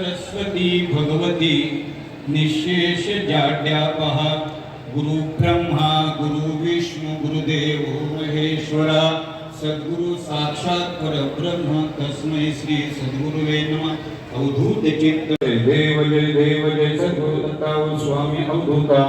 सरस्वती भगवती निशेष जाड्यापहा गुरु ब्रह्मा गुरु विष्णु गुरुदेव महेश्वरा सद्गुरु साक्षात परब्रह्म तस्मै श्री सद्गुरुवे नमः. अवधूत चित्त देव जय देव जय सद्गुरु दत्ता स्वामी अवधूता.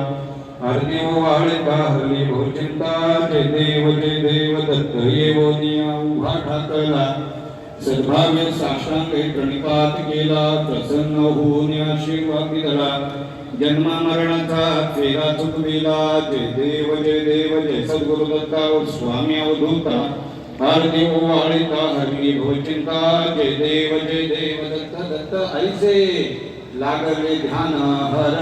हरदेव वाळका हरली भोचिंता जय देव जय देव दत्त येवो निया उभा ठाकला. सद्भाव्य साष्टांग प्रणिपात केला प्रसन्न होऊन आशीर्वाद दिला जन्म मरणाचा फेरा चुकविला जय देव जय देव जय सद्गुरु दत्ता स्वामी अवधूता. हर देव वाळिता हरली भोचिंता जय देव जय देव दत्त दत्त ऐसे. लागले ध्यान हर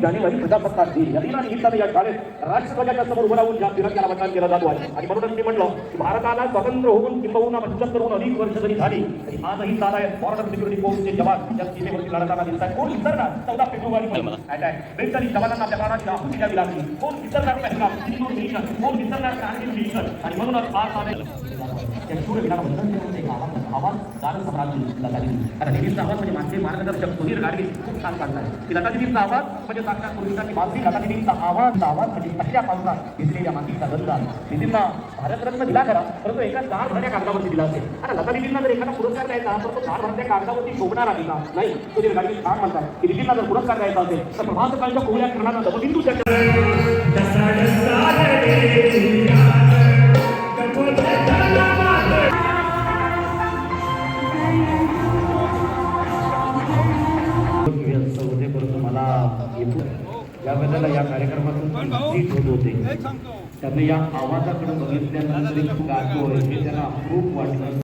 जानेवारी प्रजासत्ताक दिन या दिनानिमित्ताने या शाळेत. राष्ट्रध्वजाच्या समोर उभं राहून या तिरंग्याला वचन केला जातो आहे. आणि म्हणूनच मी म्हणलो की भारताला स्वातंत्र्य होऊन किंबहुना पंच्याहत्तरहून अधिक वर्ष जरी झाली तरी आजही चालत आहे बॉर्डर सिक्युरिटी फोर्सचे जवान या सीमेवरती लढताना दिसतात कोण विसरणार चौदा फेब्रुवारी ब्रिटनी जवानांना आपल्या प्राणाची आहुती द्यावी लागली. कोण विसरणार मिशन कोण विसरणार कारगिल मिशन आणि म्हणूनच आज आले त्या सूर्यवीराला वंदन करून एक आवाज आवाज गाणं सम्राट लता आता दिदीचा आवाज म्हणजे माझे मार्गदर्शक सुधीर गाडगे खूप छान काढतात की लता दिदीचा आवाज म्हणजे साक्षात पूर्वीची मानसी लता दिदीचा आवाज आवाज म्हणजे पहिल्या पावसात भिजलेल्या मातीचा गंध. दिदींना भारतरत्न दिला खरा परंतु एका चार भरण्या कागदावरती दिला असेल. आता लता दिदींना जर एखादा पुरस्कार द्यायचा तर तो चार भरण्या कागदावरती शोभणारा दिला नाही. सुधीर गाडगे छान म्हणतात की दिदींना जर पुरस्कार द्यायचा असेल तर प्रभात सकाळच्या करणारा किरणाचा दमबिंदू या वेळेला या कार्यक्रमातून सीट होत. होते त्यांनी या आवाजाकडे बघितल्यानंतर गातोय हे त्यांना खूप वाटलं.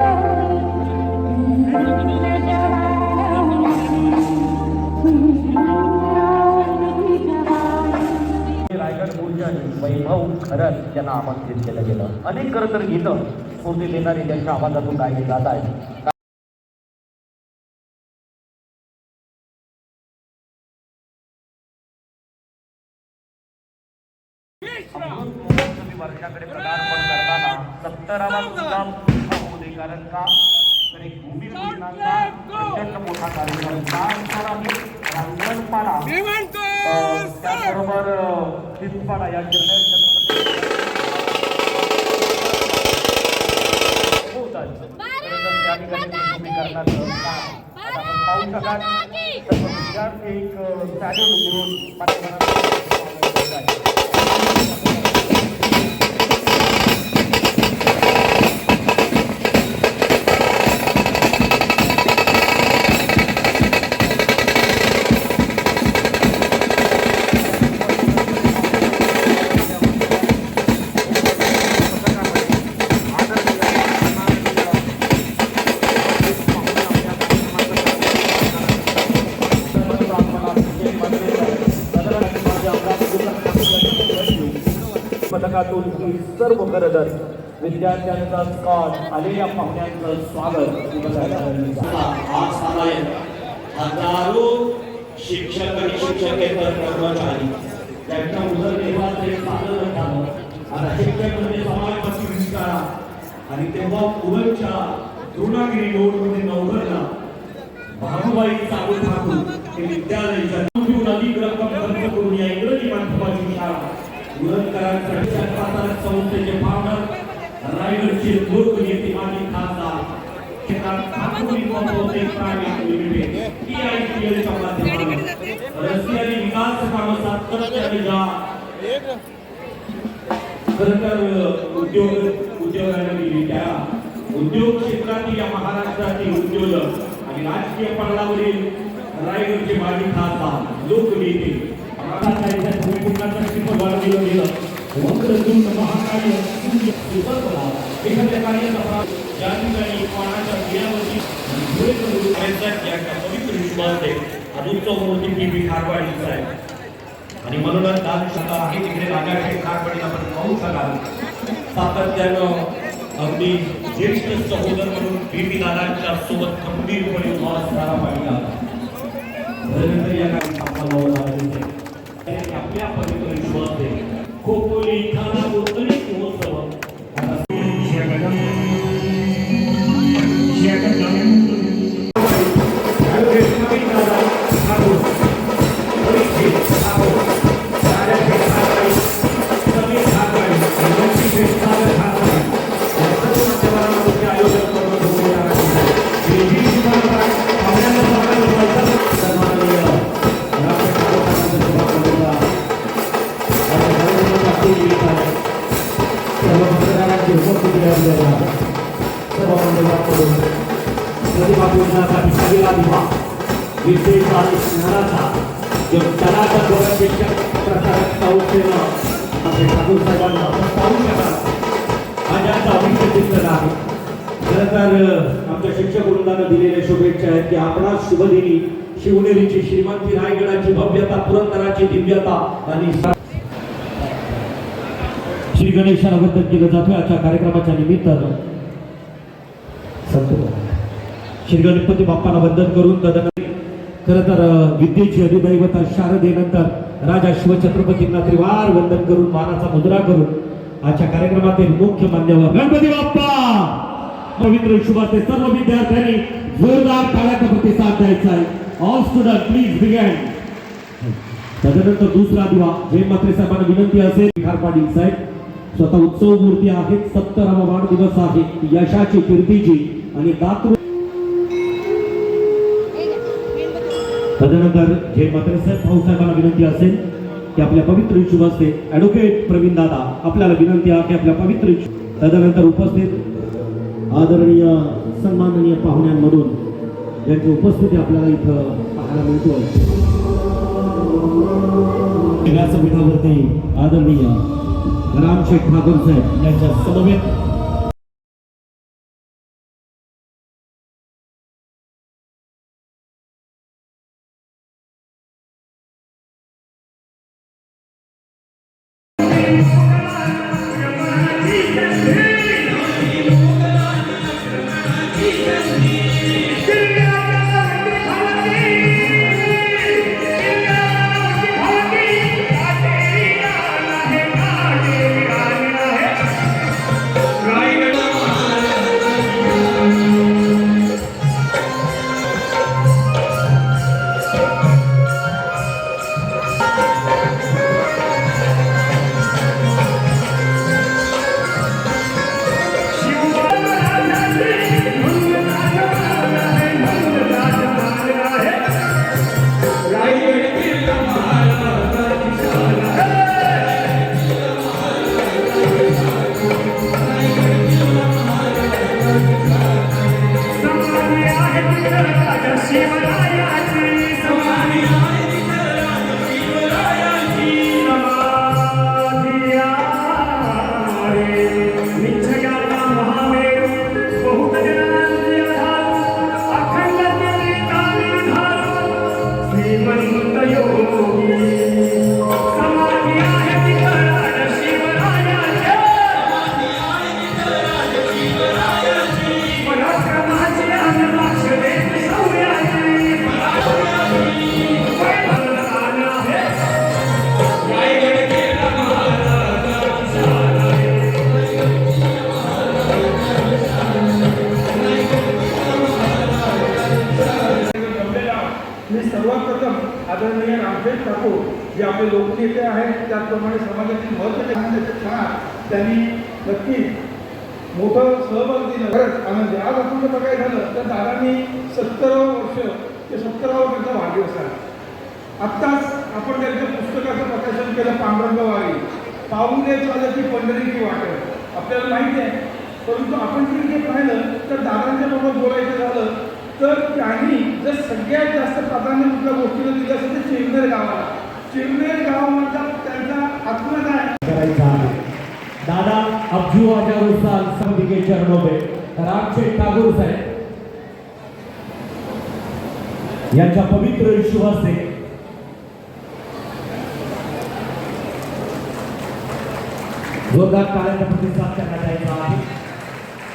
वैभव खरत यांना आमंत्रित केलं गेलं. अनेक खरं तर गीतं स्फूर्ती देणारी त्यांच्या आवाजातून गायली जात आहेत. करण्याचं काम आता आपण पाहू शकाल सर्व विद्यार्थी एक सॅल्यूट घेऊन पथकातून ही सर्व गरदर विद्यार्थ्यांचा स्कॉट आलेल्या पाहुण्यांचं स्वागत आज समय हजारो शिक्षक आणि शिक्षकेतर कर्मचारी त्यांच्या उदरनिर्वाहाचं एक साधन झालं. आता शिक्षक म्हणजे समाजपासून विस्तारा आणि तेव्हा पुरणच्या द्रोणागिरी रोडमध्ये नवघरला भानुबाई चालू ठाकूर हे विद्यालयाच्या रायगडचे लोकनेते खासदार प्रायव्हेट लिमिटेड च्या माध्यमातून विकास कामं सातत्याने खरं तर उद्योग उद्योगाने दिली त्या उद्योग क्षेत्रातील या महाराष्ट्रातील उद्योजक आणि राजकीय पडलावरील रायगडचे माजी खासदार लोकनेते महाराष्ट्राच्या भूमिपुत्राचा शिल्प वाढविलं गेलं वक्रतुंड महाकाय सूर्य ठिकाणी पाण्याच्या धुळे करून पवित्र विश्वास आहे अजून मूर्ती पी बी खारवाडीचा आहे आणि म्हणूनच दान शाखा आहे तिकडे राजाचे खारपडीत आपण पाहू शकाल सातत्यानं अगदी ज्येष्ठ सहोदर म्हणून बीबी दादांच्या सोबत खंबीरपणे उभा असणारा पाहिला त्यानंतर या आहे. आपल्या पवित्र विश्वासाने खोपोली ठाणा प्रतिभापूर्णासाठी सगळा दिवा विशेष आणि स्मरणाचा जो तलाचा डोळा शिक्षक प्रसारक संस्थेनं आपले ठाकूर साहेबांना आपण पाहू शकाल आज यांचा अभिषेक दिसत आहे. खरं तर आमच्या शिक्षक वृंदानं दिलेल्या शुभेच्छा आहेत की आपणास शुभदिनी शिवनेरीची श्रीमंती रायगडाची भव्यता पुरंदराची दिव्यता आणि श्री गणेशाला वंदन केलं जातं आजच्या कार्यक्रमाच्या निमित्तानं. संतो श्री गणपती बाप्पाला वंदन करून तदनंतर खरं तर विद्येची अधिदैवता शारदेनंतर राजा शिवछत्रपतींना त्रिवार वंदन करून मानाचा मुद्रा करून आजच्या कार्यक्रमातील मुख्य मान्यवर गणपती बाप्पा! पवित्र शुभाचे सर्व विद्यार्थ्यांनी जोरदार टाळ्याचा प्रतिसाद द्यायचा आहे. ऑल स्टुडंट प्लीज बिगॅन त्याच्यानंतर दुसरा दिवा. जे मात्रे साहेबांना विनंती असेल खार पाटील साहेब स्वतः उत्सव मूर्ती आहेत सत्तरावा वाढदिवस आहे. यशाची कीर्तीची आणि दातृ त्यानंतर जे मात्रे साहेब भाऊसाहेबांना विनंती असेल की आपल्या पवित्र इच्छुक असते ॲडव्होकेट प्रवीण दादा आपल्याला विनंती आहे की आपल्या पवित्र इच्छुक त्यानंतर उपस्थित आदरणीय सन्माननीय पाहुण्यांमधून यांची उपस्थिती आपल्याला इथं पाहायला मिळतो व्यासपीठावरती आदरणीय रामशेठ ठाकूर साहेब यांच्या समवेत Yeah. रामशेठ जे आपले लोकनेते आहेत त्याचप्रमाणे समाजातील महत्त्वाचे छान त्यांनी नक्की मोठं सहभाग दिलं. खरंच आनंद आज आपण जर बघायला झालं तर दादांनी सत्तरावं वर्ष ते सत्तरावं त्यांचा वाढदिवस आहे. आत्ताच आपण त्यांच्या पुस्तकाचं प्रकाशन केलं पांडुरंग वारी. पाहुणे चालत की पंढरीची वाटत आपल्याला माहिती आहे. परंतु आपण जर हे पाहिलं तर दादांच्या बाबत बोलायचं झालं तर त्यांनी जर सगळ्यात जास्त प्राधान्य कुठल्या गोष्टीला दिलं असेल तर चिरनेर गावाला. चिरनेर गावामधला त्यांचा आत्मत आहे. करायचा आहे. दादा अब्जू हजारो साल समधिके चरणों में रामशेठ ठाकूर साहेब. यांच्या पवित्र विश्वासे जोरदार कार्याचा प्रतिसाद त्यांना द्यायचा आहे.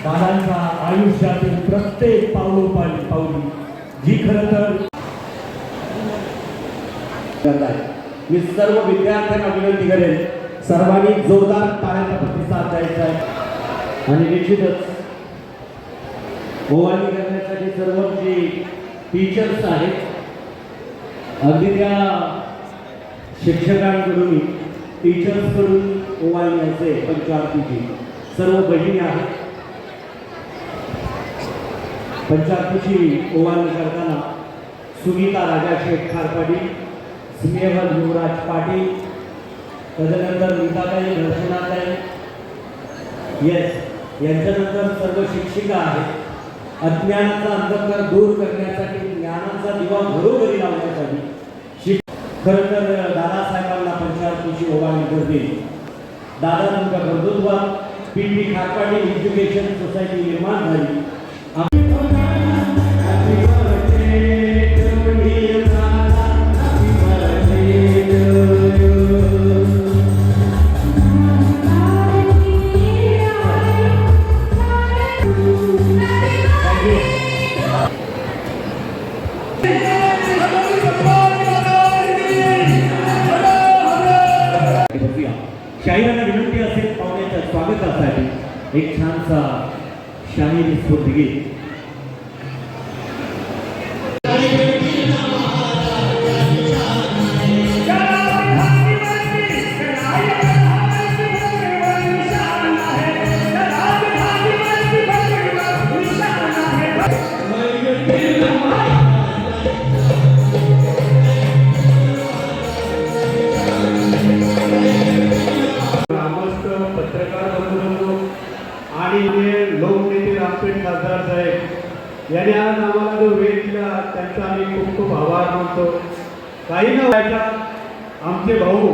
दादांचा आयुष्यातील प्रत्येक पावलोपाली पावली जी खरं तर आहे मी सर्व विद्यार्थ्यांना विनंती करेन सर्वांनी जोरदार टाळ्याचा प्रतिसाद द्यायचा आहे. आणि निश्चितच ओवाळणी करण्यासाठी सर्व जे टीचर्स आहेत अगदी त्या शिक्षकांकडून टीचर्सकडून ओवाळणी असते पंचारतीची सर्व बहिणी आहेत. पंचारतीची ओवाळणी करताना सुनीता राजा शेठ खारपाडी सीमेवर युवराज पाटील त्याच्यानंतर नीताताई दर्शनाताई येस यांच्यानंतर सर्व शिक्षिका आहेत. अज्ञानाचा अंधकार दूर करण्यासाठी ज्ञानाचा दिवा घरोघरी लावण्यासाठी शिक खरं तर दादासाहेबांना पंचायतीची ओवाळणी करतील दादा तुमच्या कर्तृत्वात P. P. Kharpadi education society निर्माण झाली. शाहिरांना विनंती असेल पाहुण्याच्या स्वागतासाठी. एक छानसा शाहिरी स्फूर्ती गीत त्यांचा आमचे भाऊ